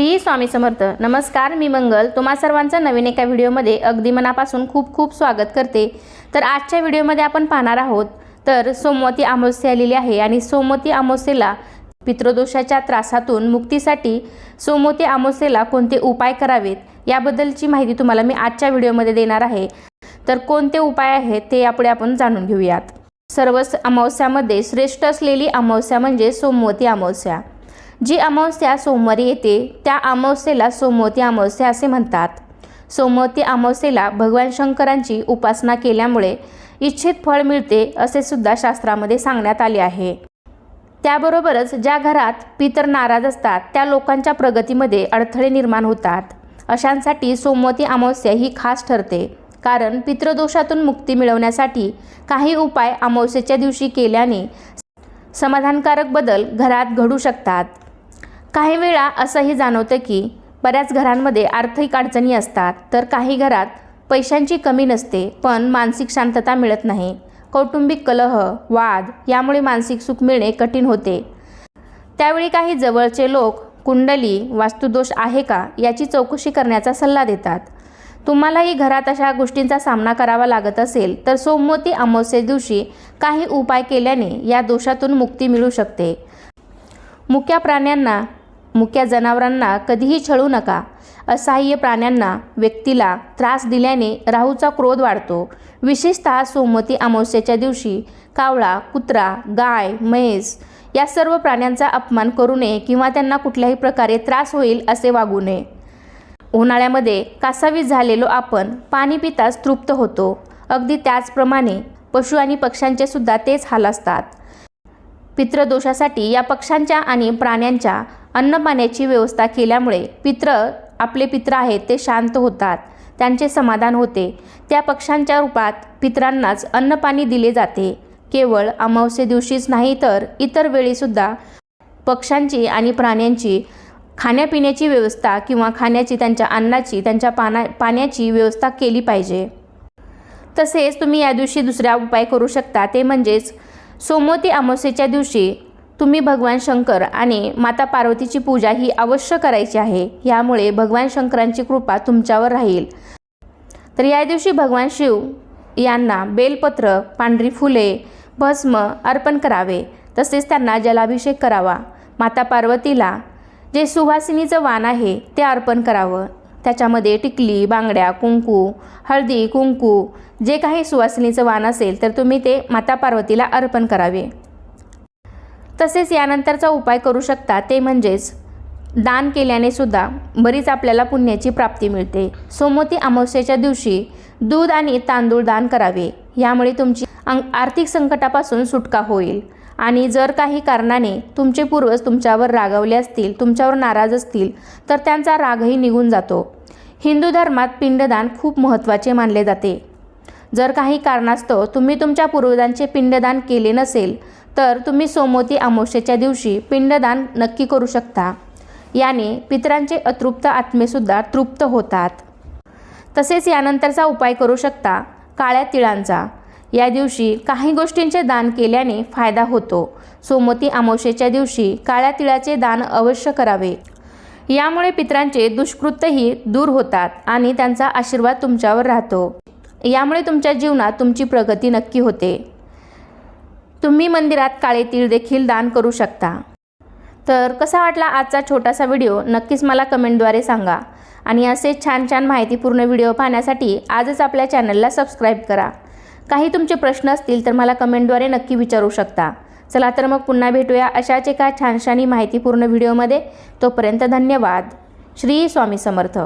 श्री स्वामी समर्थ. नमस्कार मी मंगल. तुम्हा सर्वांचं नवीन एका व्हिडिओमध्ये अगदी मनापासून खूप खूप स्वागत करते. तर आजच्या व्हिडिओमध्ये आपण पाहणार आहोत तर सोमवती अमावस्या आलेली आहे आणि सोमवती अमावस्येला पितृदोषाच्या त्रासातून मुक्तीसाठी सोमवती अमावस्येला कोणते उपाय करावेत याबद्दलची माहिती तुम्हाला मी आजच्या व्हिडिओमध्ये देणार आहे. तर कोणते उपाय आहेत ते यापुढे आपण जाणून घेऊयात. सर्वच अमावस्यामध्ये श्रेष्ठ असलेली अमावस्या म्हणजे सोमवती अमावस्या. जी अमावस्या सोमवारी येते त्या अमावस्येला सोमवती अमावस्या असे म्हणतात. सोमवती अमावस्येला भगवान शंकरांची उपासना केल्यामुळे इच्छित फळ मिळते असे सुद्धा शास्त्रामध्ये सांगण्यात आले आहे. त्याबरोबरच ज्या घरात पितर नाराज असतात त्या लोकांच्या प्रगतीमध्ये अडथळे निर्माण होतात. अशांसाठी सोमवती अमावस्या ही खास ठरते. कारण पितृदोषातून मुक्ती मिळवण्यासाठी काही उपाय अमावस्येच्या दिवशी केल्याने समाधानकारक बदल घरात घडू शकतात. काही वेळा असंही जाणवतं की बऱ्याच घरांमध्ये आर्थिक अडचणी असतात. तर काही घरात पैशांची कमी नसते पण मानसिक शांतता मिळत नाही. कौटुंबिक कलह वाद यामुळे मानसिक सुख मिळणे कठीण होते. त्यावेळी काही जवळचे लोक कुंडली वास्तुदोष आहे का याची चौकशी करण्याचा सल्ला देतात. तुम्हालाही घरात अशा गोष्टींचा सामना करावा लागत असेल तर सोमवती अमावस्ये दिवशी काही उपाय केल्याने या दोषातून मुक्ती मिळू शकते. मुक्या प्राण्यांना मुक्या जनावरांना कधीही छळू नका. असहाय्य प्राण्यांना व्यक्तीला त्रास दिल्याने राहूचा क्रोध वाढतो. विशेषतः सोमवती अमावस्याच्या दिवशी कावळा कुत्रा गाय म्हैस या सर्व प्राण्यांचा अपमान करू नये किंवा त्यांना कुठल्याही प्रकारे त्रास होईल असे वागू नये. उन्हाळ्यामध्ये कासावीस झालेलो आपण पाणी पिताच तृप्त होतो. अगदी त्याचप्रमाणे पशु आणि पक्ष्यांचे सुद्धा तेच हाल असतात. पितृदोषासाठी या पक्ष्यांच्या आणि प्राण्यांच्या अन्नपाण्याची व्यवस्था केल्यामुळे पित्र आपले पित्र आहेत ते शांत होतात त्यांचे समाधान होते. त्या पक्षांच्या रूपात पित्रांनाच अन्नपाणी दिले जाते. केवळ अमावस्ये दिवशीच नाही तर इतर वेळीसुद्धा पक्ष्यांची आणि प्राण्यांची खाण्यापिण्याची व्यवस्था किंवा खाण्याची त्यांच्या अन्नाची त्यांच्या पाना पाण्याची व्यवस्था केली पाहिजे. तसेच तुम्ही या दिवशी दुसरा उपाय करू शकता ते म्हणजेच सोमवती अमावस्येच्या दिवशी तुम्ही भगवान शंकर आणि माता पार्वतीची पूजा ही अवश्य करायची आहे. यामुळे भगवान शंकरांची कृपा तुमच्यावर राहील. तर या दिवशी भगवान शिव यांना बेलपत्र पांढरी फुले भस्म अर्पण करावे. तसेच त्यांना जलाभिषेक करावा. माता पार्वतीला जे सुवासिनीचं वाण आहे ते अर्पण करावं. त्याच्यामध्ये टिकली बांगड्या कुंकू हळदी कुंकू जे काही सुवासिनीचं वाण असेल तर तुम्ही ते माता पार्वतीला अर्पण करावे. तसेच यानंतरचा उपाय करू शकता. ते म्हणजेच दान केल्याने सुद्धा बरीच आपल्याला पुण्याची प्राप्ती मिळते. सोमवती अमावस्येच्या दिवशी दूध आणि तांदूळ दान करावे. यामुळे तुमची अंग आर्थिक संकटापासून सुटका होईल. आणि जर काही कारणाने तुमचे पूर्वज तुमच्यावर रागावले असतील तुमच्यावर नाराज असतील तर त्यांचा रागही निघून जातो. हिंदू धर्मात पिंडदान खूप महत्त्वाचे मानले जाते. जर काही कारणास्तव तुम्ही तुमच्या पूर्वजांचे पिंडदान केले नसेल तर तुम्ही सोमवती अमावस्येच्या दिवशी पिंडदान नक्की करू शकता. याने पितरांचे अतृप्त आत्मेसुद्धा तृप्त होतात. तसेच यानंतरचा उपाय करू शकता काळ्या तिळांचा. या दिवशी काही गोष्टींचे दान केल्याने फायदा होतो. सोमवती अमावस्येच्या दिवशी काळ्या तिळाचे दान अवश्य करावे. यामुळे पितरांचे दुष्कृत्यही दूर होतात आणि त्यांचा आशीर्वाद तुमच्यावर राहतो. यामुळे तुमच्या जीवनात तुमची प्रगती नक्की होते. तुम्ही मंदिरात काळे तीळ देखील दान करू शकता. तर कसा वाटला आजचा छोटासा व्हिडिओ? नक्कीच मला कमेंटद्वारे सांगा. आणि असे छान छान माहितीपूर्ण व्हिडिओ पाहण्यासाठी आजच आपल्या चॅनलला सबस्क्राईब करा. काही तुमचे प्रश्न असतील तर मला कमेंटद्वारे नक्की विचारू शकता. चला तर मग पुन्हा भेटूया अशाच एका छानशानी माहितीपूर्ण व्हिडिओमध्ये. तोपर्यंत धन्यवाद. श्री स्वामी समर्थ.